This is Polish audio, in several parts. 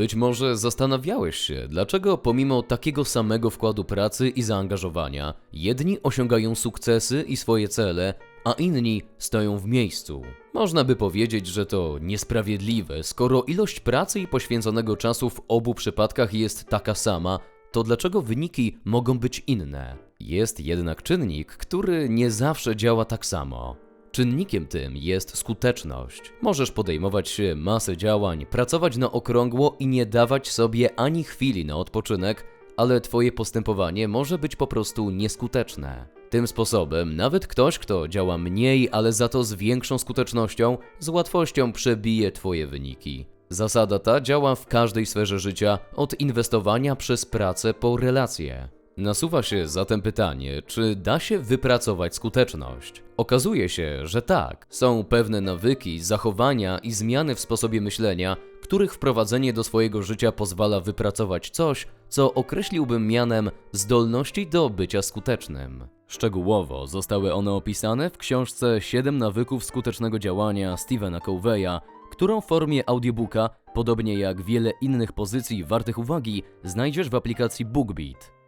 Być może zastanawiałeś się, dlaczego pomimo takiego samego wkładu pracy i zaangażowania, jedni osiągają sukcesy i swoje cele, a inni stoją w miejscu. Można by powiedzieć, że to niesprawiedliwe, skoro ilość pracy i poświęconego czasu w obu przypadkach jest taka sama, to dlaczego wyniki mogą być inne? Jest jednak czynnik, który nie zawsze działa tak samo. Czynnikiem tym jest skuteczność. Możesz podejmować masę działań, pracować na okrągło i nie dawać sobie ani chwili na odpoczynek, ale Twoje postępowanie może być po prostu nieskuteczne. Tym sposobem, nawet ktoś, kto działa mniej, ale za to z większą skutecznością, z łatwością przebije Twoje wyniki. Zasada ta działa w każdej sferze życia, od inwestowania przez pracę po relacje. Nasuwa się zatem pytanie, czy da się wypracować skuteczność? Okazuje się, że tak. Są pewne nawyki, zachowania i zmiany w sposobie myślenia, których wprowadzenie do swojego życia pozwala wypracować coś, co określiłbym mianem zdolności do bycia skutecznym. Szczegółowo zostały one opisane w książce 7 nawyków skutecznego działania Stevena Coveya, którą w formie audiobooka, podobnie jak wiele innych pozycji wartych uwagi, znajdziesz w aplikacji BookBeat.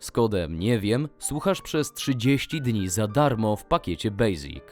Z kodem nie wiem słuchasz przez 30 dni za darmo w pakiecie Basic.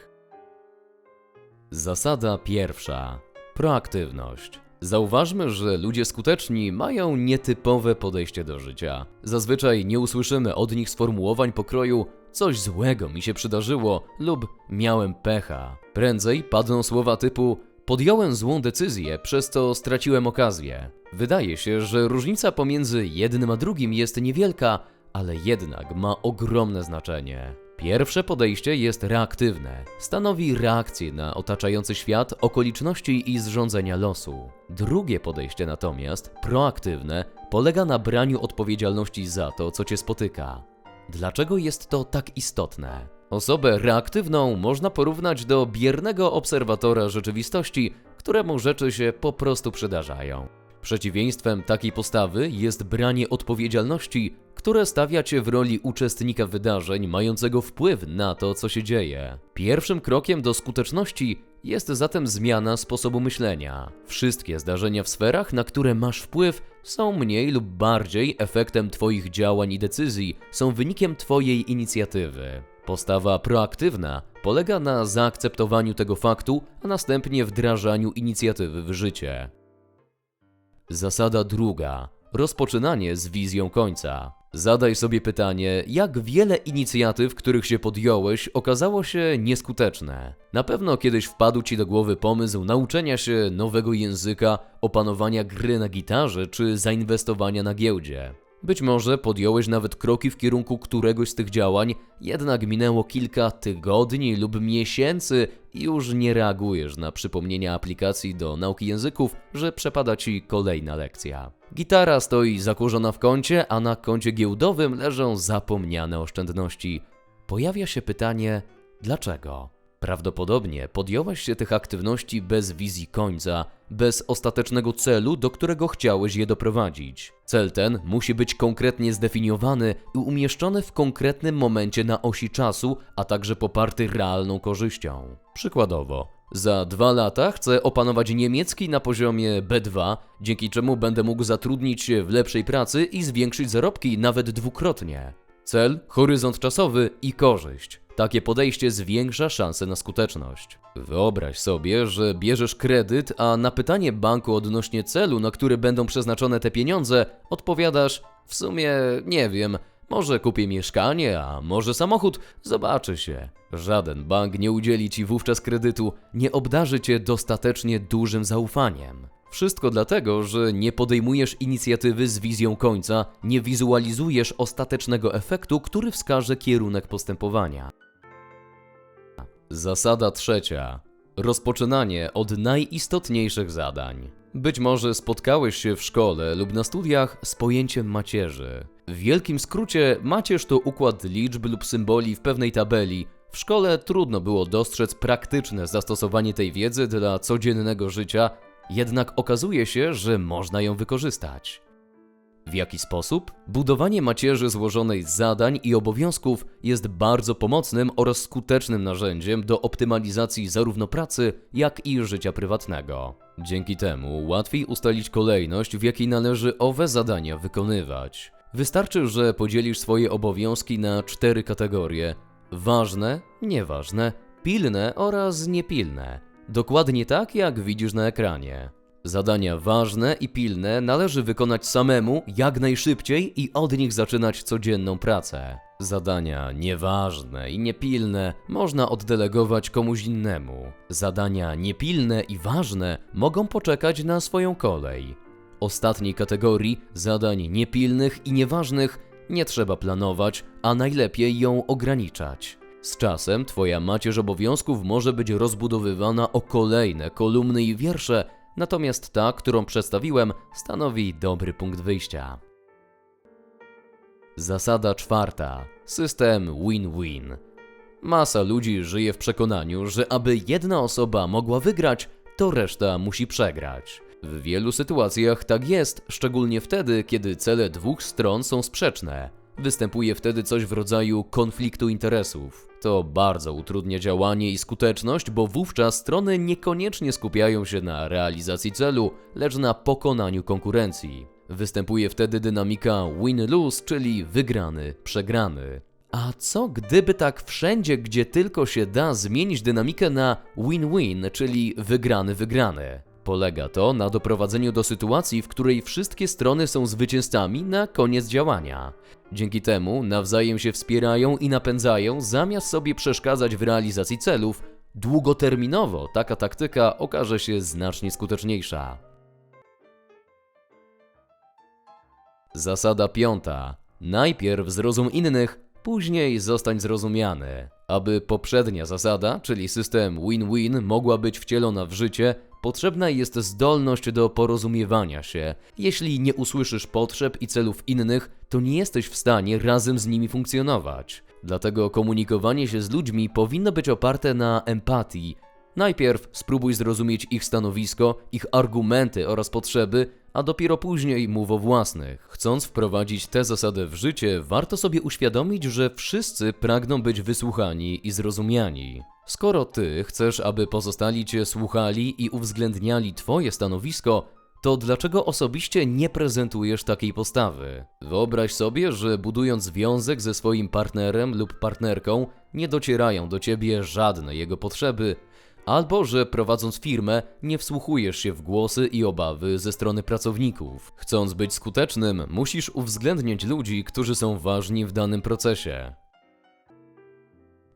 Zasada pierwsza. Proaktywność. Zauważmy, że ludzie skuteczni mają nietypowe podejście do życia. Zazwyczaj nie usłyszymy od nich sformułowań pokroju coś złego mi się przydarzyło lub miałem pecha. Prędzej padną słowa typu podjąłem złą decyzję, przez co straciłem okazję. Wydaje się, że różnica pomiędzy jednym a drugim jest niewielka, ale jednak ma ogromne znaczenie. Pierwsze podejście jest reaktywne. Stanowi reakcję na otaczający świat, okoliczności i zrządzenia losu. Drugie podejście natomiast, proaktywne, polega na braniu odpowiedzialności za to, co cię spotyka. Dlaczego jest to tak istotne? Osobę reaktywną można porównać do biernego obserwatora rzeczywistości, któremu rzeczy się po prostu przydarzają. Przeciwieństwem takiej postawy jest branie odpowiedzialności, które stawia cię w roli uczestnika wydarzeń mającego wpływ na to, co się dzieje. Pierwszym krokiem do skuteczności jest zatem zmiana sposobu myślenia. Wszystkie zdarzenia w sferach, na które masz wpływ, są mniej lub bardziej efektem Twoich działań i decyzji, są wynikiem Twojej inicjatywy. Postawa proaktywna polega na zaakceptowaniu tego faktu, a następnie wdrażaniu inicjatywy w życie. Zasada druga. Rozpoczynanie z wizją końca. Zadaj sobie pytanie, jak wiele inicjatyw, których się podjąłeś, okazało się nieskuteczne. Na pewno kiedyś wpadł ci do głowy pomysł nauczenia się nowego języka, opanowania gry na gitarze czy zainwestowania na giełdzie. Być może podjąłeś nawet kroki w kierunku któregoś z tych działań, jednak minęło kilka tygodni lub miesięcy i już nie reagujesz na przypomnienia aplikacji do nauki języków, że przepada ci kolejna lekcja. Gitara stoi zakurzona w kącie, a na koncie giełdowym leżą zapomniane oszczędności. Pojawia się pytanie, dlaczego? Prawdopodobnie podjąłeś się tych aktywności bez wizji końca, bez ostatecznego celu, do którego chciałeś je doprowadzić. Cel ten musi być konkretnie zdefiniowany i umieszczony w konkretnym momencie na osi czasu, a także poparty realną korzyścią. Przykładowo, za dwa lata chcę opanować niemiecki na poziomie B2, dzięki czemu będę mógł zatrudnić się w lepszej pracy i zwiększyć zarobki nawet dwukrotnie. Cel, horyzont czasowy i korzyść. Takie podejście zwiększa szanse na skuteczność. Wyobraź sobie, że bierzesz kredyt, a na pytanie banku odnośnie celu, na który będą przeznaczone te pieniądze, odpowiadasz: W sumie nie wiem, może kupię mieszkanie, a może samochód, zobaczy się. Żaden bank nie udzieli ci wówczas kredytu, nie obdarzy cię dostatecznie dużym zaufaniem. Wszystko dlatego, że nie podejmujesz inicjatywy z wizją końca, nie wizualizujesz ostatecznego efektu, który wskaże kierunek postępowania. Zasada trzecia. Rozpoczynanie od najistotniejszych zadań. Być może spotkałeś się w szkole lub na studiach z pojęciem macierzy. W wielkim skrócie, macierz to układ liczb lub symboli w pewnej tabeli. W szkole trudno było dostrzec praktyczne zastosowanie tej wiedzy dla codziennego życia, jednak okazuje się, że można ją wykorzystać. W jaki sposób? Budowanie macierzy złożonej z zadań i obowiązków jest bardzo pomocnym oraz skutecznym narzędziem do optymalizacji zarówno pracy, jak i życia prywatnego. Dzięki temu łatwiej ustalić kolejność, w jakiej należy owe zadania wykonywać. Wystarczy, że podzielisz swoje obowiązki na cztery kategorie: ważne, nieważne, pilne oraz niepilne. Dokładnie tak, jak widzisz na ekranie. Zadania ważne i pilne należy wykonać samemu jak najszybciej i od nich zaczynać codzienną pracę. Zadania nieważne i niepilne można oddelegować komuś innemu. Zadania niepilne i ważne mogą poczekać na swoją kolej. Ostatniej kategorii zadań niepilnych i nieważnych nie trzeba planować, a najlepiej ją ograniczać. Z czasem Twoja macierz obowiązków może być rozbudowywana o kolejne kolumny i wiersze, natomiast ta, którą przedstawiłem, stanowi dobry punkt wyjścia. Zasada czwarta. System win-win. Masa ludzi żyje w przekonaniu, że aby jedna osoba mogła wygrać, to reszta musi przegrać. W wielu sytuacjach tak jest, szczególnie wtedy, kiedy cele dwóch stron są sprzeczne. Występuje wtedy coś w rodzaju konfliktu interesów. To bardzo utrudnia działanie i skuteczność, bo wówczas strony niekoniecznie skupiają się na realizacji celu, lecz na pokonaniu konkurencji. Występuje wtedy dynamika win-lose, czyli wygrany, przegrany. A co gdyby tak wszędzie, gdzie tylko się da, zmienić dynamikę na win-win, czyli wygrany-wygrany? Polega to na doprowadzeniu do sytuacji, w której wszystkie strony są zwycięzcami na koniec działania. Dzięki temu nawzajem się wspierają i napędzają, zamiast sobie przeszkadzać w realizacji celów. Długoterminowo taka taktyka okaże się znacznie skuteczniejsza. Zasada piąta. Najpierw zrozum innych, później zostań zrozumiany. Aby poprzednia zasada, czyli system win-win, mogła być wcielona w życie, potrzebna jest zdolność do porozumiewania się. Jeśli nie usłyszysz potrzeb i celów innych, to nie jesteś w stanie razem z nimi funkcjonować. Dlatego komunikowanie się z ludźmi powinno być oparte na empatii. Najpierw spróbuj zrozumieć ich stanowisko, ich argumenty oraz potrzeby, a dopiero później mów o własnych. Chcąc wprowadzić tę zasadę w życie, warto sobie uświadomić, że wszyscy pragną być wysłuchani i zrozumiani. Skoro ty chcesz, aby pozostali cię słuchali i uwzględniali twoje stanowisko, to dlaczego osobiście nie prezentujesz takiej postawy? Wyobraź sobie, że budując związek ze swoim partnerem lub partnerką, nie docierają do ciebie żadne jego potrzeby, albo że prowadząc firmę, nie wsłuchujesz się w głosy i obawy ze strony pracowników. Chcąc być skutecznym, musisz uwzględniać ludzi, którzy są ważni w danym procesie.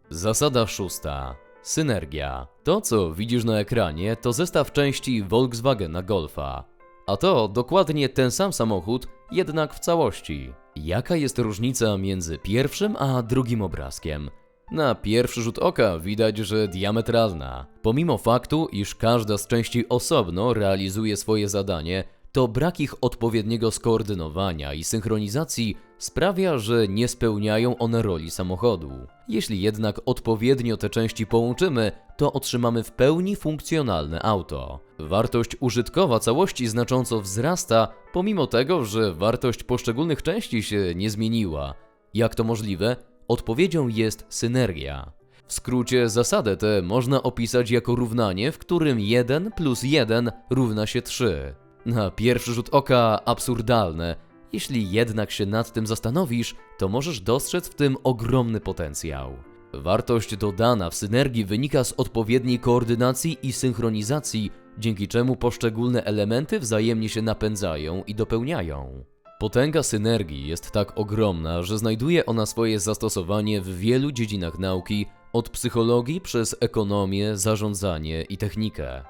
Zasada szósta. Synergia. To, co widzisz na ekranie, to zestaw części Volkswagena Golfa. A to dokładnie ten sam samochód, jednak w całości. Jaka jest różnica między pierwszym a drugim obrazkiem? Na pierwszy rzut oka widać, że diametralna. Pomimo faktu, iż każda z części osobno realizuje swoje zadanie, to brak ich odpowiedniego skoordynowania i synchronizacji sprawia, że nie spełniają one roli samochodu. Jeśli jednak odpowiednio te części połączymy, to otrzymamy w pełni funkcjonalne auto. Wartość użytkowa całości znacząco wzrasta, pomimo tego, że wartość poszczególnych części się nie zmieniła. Jak to możliwe? Odpowiedzią jest synergia. W skrócie zasadę tę można opisać jako równanie, w którym 1 plus 1 równa się 3. Na pierwszy rzut oka absurdalne. Jeśli jednak się nad tym zastanowisz, to możesz dostrzec w tym ogromny potencjał. Wartość dodana w synergii wynika z odpowiedniej koordynacji i synchronizacji, dzięki czemu poszczególne elementy wzajemnie się napędzają i dopełniają. Potęga synergii jest tak ogromna, że znajduje ona swoje zastosowanie w wielu dziedzinach nauki, od psychologii przez ekonomię, zarządzanie i technikę.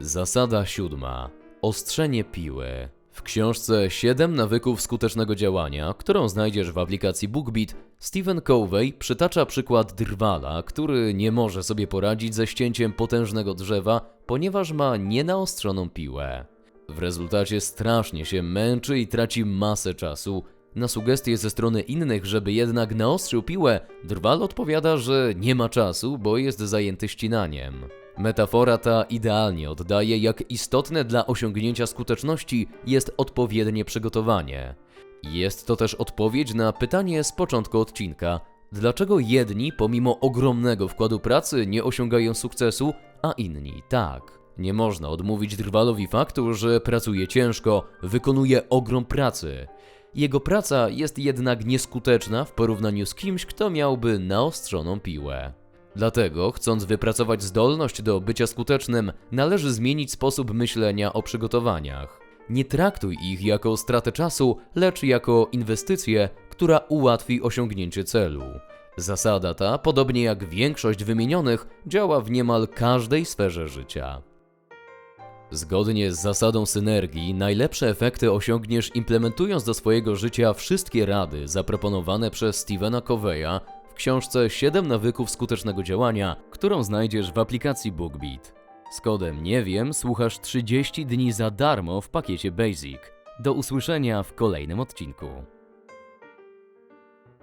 Zasada siódma. Ostrzenie piły. W książce 7 nawyków skutecznego działania, którą znajdziesz w aplikacji BookBeat, Stephen Covey przytacza przykład drwala, który nie może sobie poradzić ze ścięciem potężnego drzewa, ponieważ ma nienaostrzoną piłę. W rezultacie strasznie się męczy i traci masę czasu. Na sugestie ze strony innych, żeby jednak naostrzył piłę, drwal odpowiada, że nie ma czasu, bo jest zajęty ścinaniem. Metafora ta idealnie oddaje, jak istotne dla osiągnięcia skuteczności jest odpowiednie przygotowanie. Jest to też odpowiedź na pytanie z początku odcinka: dlaczego jedni, pomimo ogromnego wkładu pracy, nie osiągają sukcesu, a inni tak? Nie można odmówić Drwalowi faktu, że pracuje ciężko, wykonuje ogrom pracy. Jego praca jest jednak nieskuteczna w porównaniu z kimś, kto miałby naostrzoną piłę. Dlatego, chcąc wypracować zdolność do bycia skutecznym, należy zmienić sposób myślenia o przygotowaniach. Nie traktuj ich jako stratę czasu, lecz jako inwestycję, która ułatwi osiągnięcie celu. Zasada ta, podobnie jak większość wymienionych, działa w niemal każdej sferze życia. Zgodnie z zasadą synergii, najlepsze efekty osiągniesz implementując do swojego życia wszystkie rady zaproponowane przez Stevena Coveya w książce 7 nawyków skutecznego działania, którą znajdziesz w aplikacji BookBeat. Z kodem nie wiem słuchasz 30 dni za darmo w pakiecie Basic. Do usłyszenia w kolejnym odcinku.